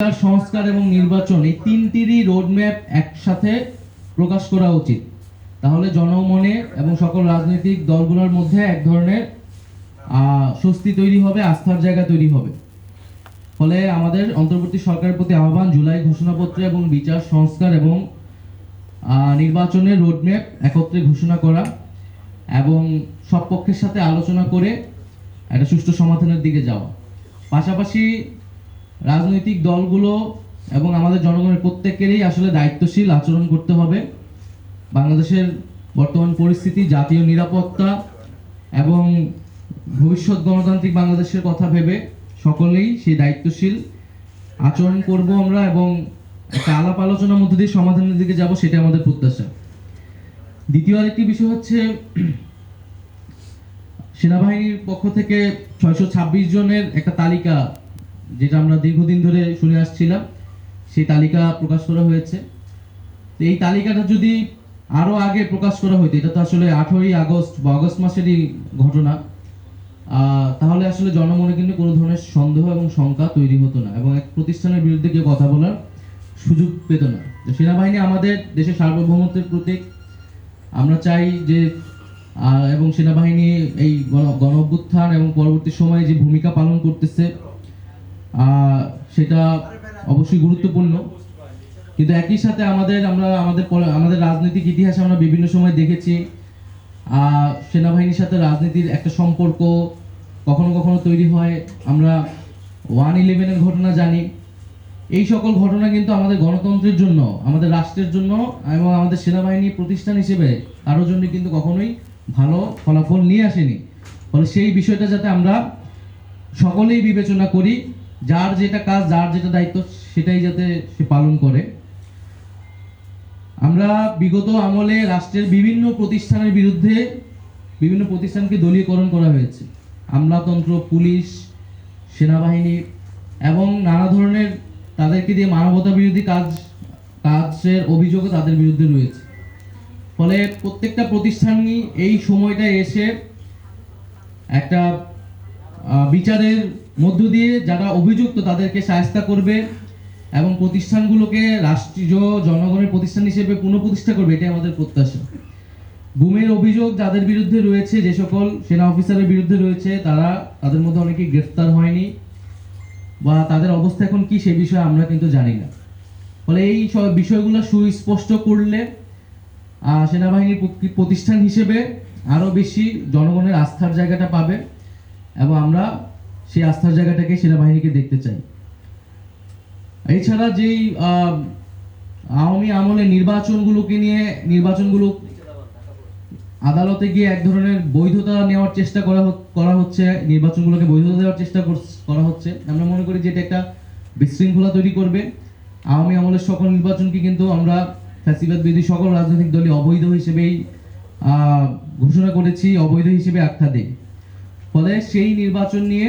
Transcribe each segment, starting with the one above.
সংস্কার এবং নির্বাচন এই তিনটিরই রোডম্যাপ একসাথে প্রকাশ করা উচিত। তাহলে জনমনে এবং সকল রাজনৈতিক দলগুলোর মধ্যে এক ধরনের স্বস্তি তৈরি হবে, আস্থার জায়গা তৈরি হবে। ফলে আমাদের অন্তর্বর্তী সরকারের প্রতি আহ্বান, জুলাই ঘোষণাপত্র এবং বিচার, সংস্কার এবং নির্বাচনের রোডম্যাপ একত্রে ঘোষণা করা এবং সব পক্ষের সাথে আলোচনা করে একটা সুষ্ঠু সমাধানের দিকে যাওয়া। পাশাপাশি রাজনৈতিক দলগুলো এবং আমাদের জনগণের প্রত্যেকেরই আসলে দায়িত্বশীল আচরণ করতে হবে। বাংলাদেশের বর্তমান পরিস্থিতি, জাতীয় নিরাপত্তা এবং ভবিষ্যৎ গণতান্ত্রিক বাংলাদেশের কথা ভেবে সকলেই সেই দায়িত্বশীল আচরণ করব আমরা এবং একটা আলাপ আলোচনার মধ্যে দিয়ে সমাধানের দিকে যাব সেটা আমাদের প্রত্যাশা। দ্বিতীয় আরেকটি বিষয় হচ্ছে সেনাবাহিনীর পক্ষ থেকে ছয়শো ছাব্বিশ জনের একটা তালিকা যেটা আমরা দীর্ঘদিন ধরে শুনে আসছিলাম, সেই তালিকা প্রকাশ করা হয়েছে। তো এই তালিকাটা যদি আরও আগে প্রকাশ করা হইতো, এটা তো আসলে আঠারোই আগস্ট বা আগস্ট মাসেরই ঘটনা তাহলে আসলে জনমনে কিন্তু কোনো ধরনের সন্দেহ এবং শঙ্কা তৈরি হতো না এবং এক প্রতিষ্ঠানের বিরুদ্ধে কেউ কথা বলার সুযোগ পেত না। সেনাবাহিনী আমাদের দেশের সার্বভৌমত্বের প্রতীক। আমরা চাই যে এবং সেনাবাহিনী এই গণ- অভ্যুত্থান এবং পরবর্তী সময়ে যে ভূমিকা পালন করতেছে সেটা অবশ্যই গুরুত্বপূর্ণ। কিন্তু একই সাথে আমাদের, আমরা আমাদের আমাদের রাজনৈতিক ইতিহাসে আমরা বিভিন্ন সময় দেখেছি সেনাবাহিনীর সাথে রাজনীতির একটা সম্পর্ক কখনো কখনো তৈরি হয়। আমরা ওয়ান ইলেভেনের ঘটনা জানি। এই সকল ঘটনা কিন্তু আমাদের গণতন্ত্রের জন্য, আমাদের রাষ্ট্রের জন্য এবং আমাদের সেনাবাহিনী প্রতিষ্ঠান হিসেবে কারোর জন্য কিন্তু কখনোই ভালো ফলাফল নিয়ে আসেনি। ফলে সেই বিষয়টা যাতে আমরা সকলেই বিবেচনা করি যার যেটা কাজ, যার যেটা দায়িত্ব, সেটাই যাতে সে পালন করে। আমরা বিগত আমলে রাষ্ট্রের বিভিন্ন প্রতিষ্ঠানের বিরুদ্ধে বিভিন্ন প্রতিষ্ঠানকে দলীয়করণ করা হয়েছে। আমলাতন্ত্র, পুলিশ, সেনাবাহিনী এবং নানা ধরনের তাদেরকে দিয়ে মানবতা বিরোধী কাজ, কাজের অভিযোগও তাদের বিরুদ্ধে রয়েছে। ফলে প্রত্যেকটা প্রতিষ্ঠানই এই সময়টা এসে একটা বিচারের মধ্য দিয়ে যারা অভিযুক্ত তাদেরকে সায়স্তা করবে এবং প্রতিষ্ঠানগুলোকে রাষ্ট্রীয় জনগণের প্রতিষ্ঠান হিসেবে পুনঃপ্রতিষ্ঠা করবে, এটাই আমাদের প্রত্যাশা। গুমের অভিযোগ যাদের বিরুদ্ধে রয়েছে, যে সকল সেনা অফিসারের বিরুদ্ধে রয়েছে, তারা তাদের মধ্যে অনেকে গ্রেফতার হয়নি বা তাদের অবস্থা এখন কি সে বিষয়ে আমরা কিন্তু জানি না। ফলে এই সব বিষয়গুলো সুস্পষ্ট করলে সেনাবাহিনীর প্রতিষ্ঠান হিসেবে আরও বেশি জনগণের আস্থার জায়গাটা পাবে এবং আমরা সেই আস্থার জায়গাটাকে সেনাবাহিনীকে দেখতে চাই। এছাড়া যেই আওয়ামী আমলে নির্বাচনগুলোকে নিয়ে, নির্বাচনগুলো আদালতে গিয়ে এক ধরনের বৈধতা নেওয়ার চেষ্টা করা করা হচ্ছে, নির্বাচনগুলোকে বৈধতা দেওয়ার চেষ্টা করা হচ্ছে। আমরা মনে করি যে এটা একটা বিশৃঙ্খলা তৈরি করবে। আওয়ামী আমলের সকল নির্বাচনকে কিন্তু আমরা ফ্যাসিবাদ বিরোধী সকল রাজনৈতিক দলই অবৈধ হিসেবেই ঘোষণা করেছি, অবৈধ হিসেবে আখ্যা দিই। ফলে সেই নির্বাচন নিয়ে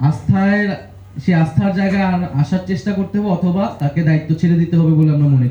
আস্থায় সে আস্থার জায়গায় আসার চেষ্টা করতে হবে অথবা তাকে দায়িত্ব ছেড়ে দিতে হবে বলে আমরা মনে